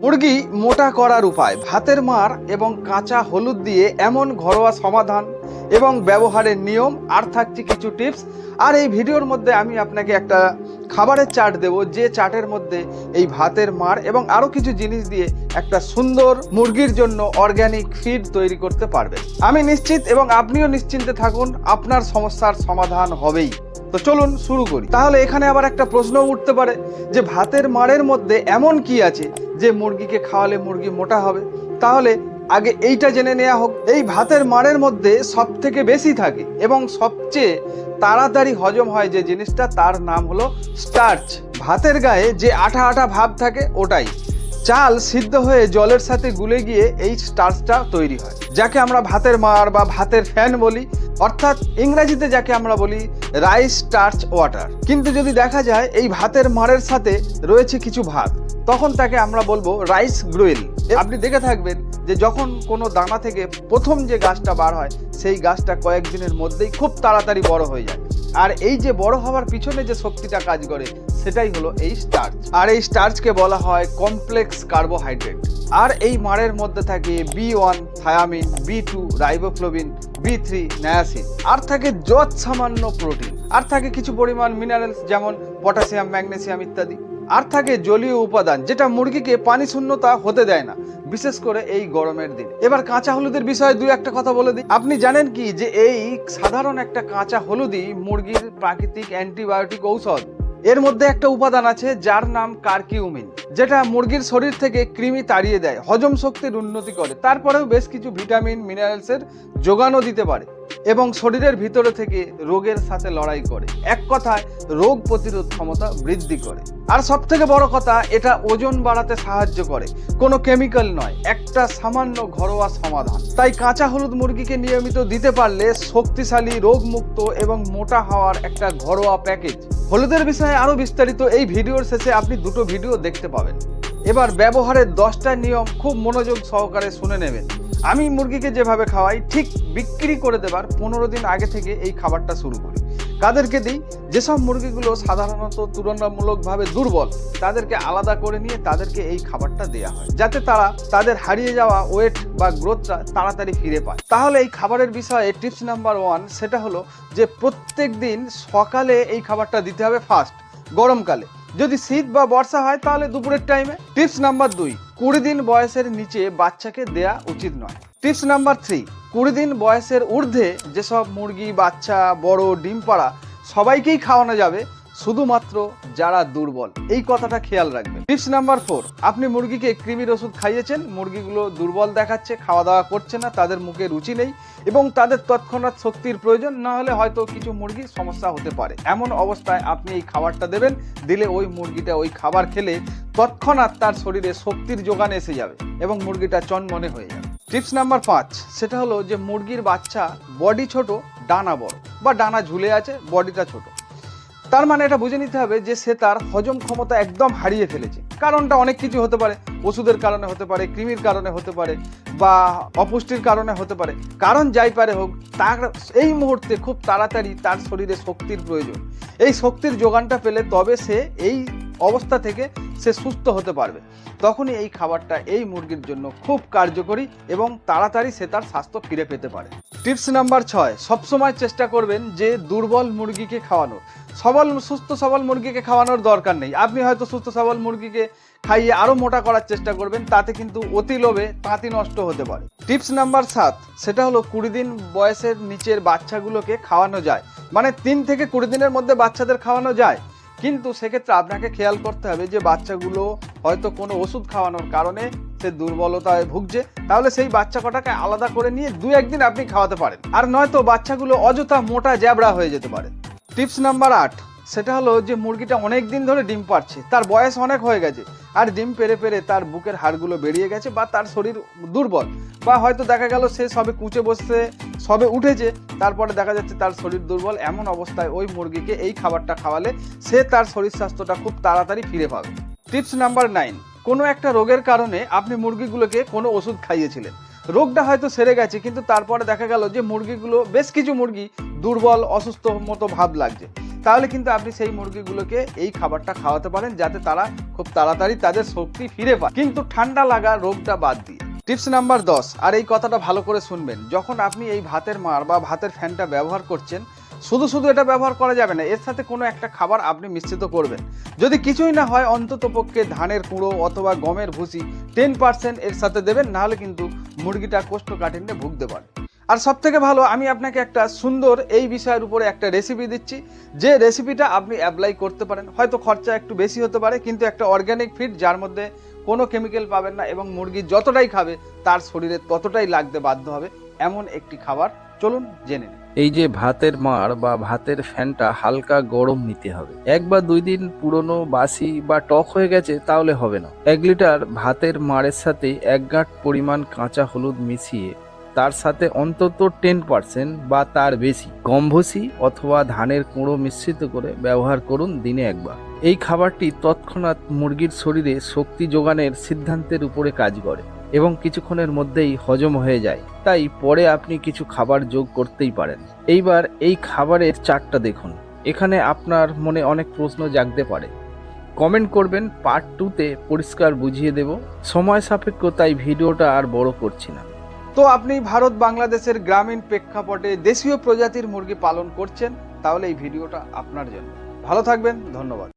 মুরগি মোটা করার উপায় ভাতের মার এবং কাঁচা হলুদ দিয়ে এমন ঘরোয়া সমাধান এবং ব্যবহারের নিয়ম, আর থাকছে কিছু টিপস আর এই ভিডিওর মধ্যে আমি আপনাকে একটা খাবারের চার্ট দেব, যে চার্টের মধ্যে এই ভাতের মার এবং আরও কিছু জিনিস দিয়ে একটা সুন্দর মুরগির জন্য অর্গ্যানিক ফিড তৈরি করতে পারবেন। আমি নিশ্চিত এবং আপনিও নিশ্চিন্তে থাকুন, আপনার সমস্যার সমাধান হবেই। তো চলুন শুরু করি। তাহলে এখানে আবার একটা প্রশ্ন উঠতে পারে, যে ভাতের মাড়ের মধ্যে এমন কি আছে যে মুরগিকে খাওয়ালে মুরগি মোটা হবে? তাহলে আগে এইটা জেনে নেওয়া হোক, এই ভাতের মাড়ের মধ্যে সব থেকে বেশি থাকে এবং সবচেয়ে তাড়াতাড়ি হজম হয় যে জিনিসটা, তার নাম হলো স্টার্চ। ভাতের গায়ে যে আঠা আঠা ভাব থাকে, ওটাই। চাল সিদ্ধ হয়ে জলের সাথে গুলে গিয়ে এই স্টার্চটা তৈরি হয়, যাকে আমরা ভাতের মার বা ভাতের ফ্যান বলি। অর্থাৎ ইংরেজিতে যাকে আমরা বলি রাইস স্টার্চ ওয়াটার। কিন্তু যদি দেখা যায়, এই ভাতের মারের সাথে রয়েছে কিছু ভাত, তখন তাকে আমরা বলব রাইস গ্রোয়েল আপনি দেখে থাকবেন যে যখন কোনো দানা থেকে প্রথম যে গাছটা বার হয়, সেই গাছটা কয়েকদিনের মধ্যেই খুব তাড়াতাড়ি বড় হয়ে যায়। আর এই যে বড় হওয়ার পিছনে যে শক্তিটা কাজ করে, সেটাই হলো এই স্টার্চ আর এই স্টার্চকে বলা হয় কমপ্লেক্স কার্বোহাইড্রেট আর এই মারের মধ্যে থাকে B one thiamine B two riboflavin B three niacin আর থাকে যত সামান্য প্রোটিন আর থাকে কিছু পরিমাণ মিনারেলস যেমন পটাশিয়াম ম্যাগনেসিয়াম ইত্যাদি। আর থাকে জলীয় উপাদান, যেটা মুরগিকে পানি শূন্যতা হতে দেয় না, বিশেষ করে এই গরমের দিন। এবার কাঁচা হলুদের বিষয়ে দুই একটা কথা বলে দিই। আপনি জানেন কি যে এই সাধারণ একটা কাঁচা হলুদই মুরগির প্রাকৃতিক অ্যান্টিবায়োটিক ঔষধ? এর মধ্যে একটা উপাদান আছে যার নাম কার্কিউমিন, যেটা মুরগির শরীর থেকে কৃমি তাড়িয়ে দেয়, হজম শক্তির উন্নতি করে। তারপরেও বেশ কিছু ভিটামিন, মিনারেলসের যোগানও দিতে পারে। এবং শরীরের ভিতরে থেকে রোগের সাথে লড়াই করে। এক কথায়, রোগ প্রতিরোধ ক্ষমতা বৃদ্ধি করে। আর সব থেকে বড় কথা, এটা ওজন বাড়াতে সাহায্য করে। কোনো কেমিক্যাল নয়, একটা সামান্য ঘরোয়া সমাধান। তাই কাঁচা হলুদ মুরগিকে নিয়মিত দিতে পারলে শক্তিশালী, রোগমুক্ত এবং মোটা হওয়ার একটা ঘরোয়া প্যাকেজ। হলুদের বিষয়ে আরও বিস্তারিত এই ভিডিওর শেষে আপনি দুটো ভিডিও দেখতে পাবেন। এবার ব্যবহারের দশটা নিয়ম খুব মনোযোগ সহকারে শুনে নেবেন। আমি মুরগিকে যেভাবে খাওয়াই, ঠিক বিক্রি করে দেবার পনেরো দিন আগে থেকে এই খাবারটা শুরু করি। কাদেরকে দিই, যেসব মুরগিগুলো সাধারণত তুলনামূলকভাবে দুর্বল, তাদেরকে আলাদা করে নিয়ে তাদেরকে এই খাবারটা দেওয়া হয়। যাতে তারা তাদের হারিয়ে যাওয়া ওয়েট বা গ্রোথটা তাড়াতাড়ি ফিরে পায়। তাহলে এই খাবারের বিষয়ে টিপস নাম্বার ওয়ান সেটা হলো যে প্রত্যেক দিন সকালে এই খাবারটা দিতে হবে ফার্স্ট গরমকালে। যদি শীত বা বর্ষা হয় তাহলে দুপুরের টাইমে টিপস নাম্বার দুই কুড়ি দিন বয়সের নিচে বাচ্চাকে দেয়া উচিত নয়। টিপস নাম্বার থ্রি, কুড়ি দিন বয়সের ঊর্ধ্বে যেসব মুরগি, বাচ্চা, বড়, ডিম পাড়া সবাইকেই খাওয়ানো যাবে, শুধুমাত্র যারা দুর্বল। এই কথাটা খেয়াল রাখবেন। টিপস নাম্বার ফোর, আপনি মুরগিকে কৃমির ওষুধ খাইয়েছেন, মুরগিগুলো দুর্বল দেখাচ্ছে খাওয়া দাওয়া করছে না, তাদের মুখে রুচি নেই এবং তাদের তৎক্ষণাৎ শক্তির প্রয়োজন, না হলে হয়তো কিছু মুরগির সমস্যা হতে পারে। এমন অবস্থায় আপনি এই খাবারটা দেবেন, দিলে ওই মুরগিটা ওই খাবার খেলে তৎক্ষণাৎ তার শরীরে শক্তির যোগান এসে যাবে এবং মুরগিটা চনমনে হয়ে যাবে। টিপস নাম্বার পাঁচ, সেটা হলো যে মুরগির বাচ্চা বডি ছোট, ডানা বড় বা ডানা ঝুলে আছে, বডিটা ছোট। তার মানে এটা বুঝে নিতে হবে যে সে তার হজম ক্ষমতা একদম হারিয়ে ফেলেছে। কারণটা অনেক কিছু হতে পারে, ওষুধের কারণে হতে পারে, কৃমির কারণে হতে পারে বা অপুষ্টির কারণে হতে পারে। কারণ যাই পারে হোক, তার এই মুহূর্তে খুব তাড়াতাড়ি তার শরীরে শক্তির প্রয়োজন। এই শক্তির যোগানটা পেলে তবে সে এই অবস্থা থেকে সে সুস্থ হতে পারবে। তখনই এই খাবারটা এই মুরগির জন্য খুব কার্যকরী এবং তাড়াতাড়ি সে তার স্বাস্থ্য ফিরে পেতে পারে। টিপস নাম্বার ছয়, সবসময় চেষ্টা করবেন যে দুর্বল মুরগিকে খাওয়ানোর সবল, সুস্থ সবল মুরগিকে খাওয়ানোর দরকার নেই। আপনি হয়তো সুস্থ সবল মুরগিকে খাইয়ে আরও মোটা করার চেষ্টা করবেন, তাতে কিন্তু অতি লোভে তাঁতি নষ্ট হতে পারে। টিপস নাম্বার সাত, সেটা হলো কুড়ি দিন বয়সের নিচের বাচ্চাগুলোকে খাওয়ানো যায়। মানে তিন থেকে কুড়ি দিনের মধ্যে বাচ্চাদের খাওয়ানো যায়। কিন্তু সেক্ষেত্রে আপনাকে খেয়াল করতে হবে যে বাচ্চাগুলো হয়তো কোনো ওষুধ খাওয়ানোর কারণে সে দুর্বলতায় ভুগছে, তাহলে সেই বাচ্চা কটাকে আলাদা করে নিয়ে দু একদিন আপনি খাওয়াতে পারেন। আর নয়তো বাচ্চাগুলো অযথা মোটা জ্যাবড়া হয়ে যেতে পারে। টিপস নাম্বার আট সেটা হলো যে মুরগিটা অনেক দিন ধরে ডিম পাচ্ছে তার বয়স অনেক হয়ে গেছে, আর ডিম পেরে পেরে তার বুকের হাড়গুলো বেরিয়ে গেছে বা তার শরীর দুর্বল, বা হয়তো দেখা গেল সে সবে কুচে বসছে, সবে উঠেছে, তারপরে দেখা যাচ্ছে তার শরীর দুর্বল, এমন অবস্থায় ওই মুরগিকে এই খাবারটা খাওয়ালে সে তার শরীর স্বাস্থ্যটা খুব তাড়াতাড়ি ফিরে পাবে। টিপস নাম্বার নাইন, কোনো একটা রোগের কারণে আপনি মুরগিগুলোকে কোনো ওষুধ খাইয়েছিলেন, রোগটা হয়তো সেরে গেছে, কিন্তু তারপরে দেখা গেল যে মুরগিগুলো, বেশ কিছু মুরগি দুর্বল, অসুস্থ মতো ভাব লাগছে তাহলে কিন্তু আপনি সেই মুরগিগুলোকে এই খাবারটা খাওয়াতে পারেন যাতে তারা খুব তাড়াতাড়ি তাদের শক্তি ফিরে পায়। কিন্তু ঠান্ডা লাগা রোগটা বাদ দিয়ে। টিপস নাম্বার দশ, আর এই কথাটা ভালো করে শুনবেন। যখন আপনি এই ভাতের মার বা ভাতের ফ্যানটা ব্যবহার করছেন, শুধু শুধু এটা ব্যবহার করা যাবে না, এর সাথে কোনো একটা খাবার আপনি মিশ্রিত করবেন। যদি কিছুই না হয়, অন্তত পক্ষে ধানের কুঁড়ো অথবা গমের ভুসি টেন পার্সেন্ট এর সাথে দেবেন, নাহলে কিন্তু মুরগিটা কোষ্ঠকাঠিন্যে ভুগতে পারে। আর সব থেকে ভালো, আমি আপনাকে একটা সুন্দর এই বিষয়ের উপরে একটা রেসিপি দিচ্ছি। যে রেসিপিটা আপনি অ্যাপ্লাই করতে পারেন, হয়তো খরচা একটু বেশি হতে পারে, কিন্তু একটা অর্গ্যানিক ফিড যার মধ্যে কোনো কেমিক্যাল পাবেন না এবং মুরগি যতটাই খাবে, তার শরীরে ততটাই লাগতে বাধ্য হবে, এমন একটি খাবার। চলুন জেনে নিন এই যে ভাতের মাড় বা ভাতের ফ্যানটা হালকা গরম নিতে হবে। এক বা দুই দিন পুরনো বাসি বা টক হয়ে গেছে, তাহলে হবে না। এক লিটার ভাতের মাড়ের সাথে এক গাঁট পরিমাণ কাঁচা হলুদ মিশিয়ে তার সাথে অন্তত টেন পার্সেন্ট বা তার বেশি গম্ভসি অথবা ধানের কুঁড়ো মিশ্রিত করে ব্যবহার করুন দিনে একবার। এই খাবারটি তৎক্ষণাৎ মুরগির শরীরে শক্তি যোগানের সিদ্ধান্তের উপরে কাজ করে এবং কিছুক্ষণের মধ্যেই হজম হয়ে যায়। তাই পরে আপনি কিছু খাবার যোগ করতেই পারেন। এইবার এই খাবারের চারটা দেখুন। এখানে আপনার মনে অনেক প্রশ্ন জাগতে পারে। কমেন্ট করবেন পার্ট টুতে পরিষ্কার বুঝিয়ে দেব। সময় সাপেক্ষ, তাই ভিডিওটা আর বড় করছি না। তো আপনি ভারত বাংলাদেশের গ্রামীণ প্রেক্ষাপটে দেশীয় প্রজাতির মুরগি পালন করছেন, তাহলে এই ভিডিওটা আপনার জন্য। ভালো থাকবেন, ধন্যবাদ।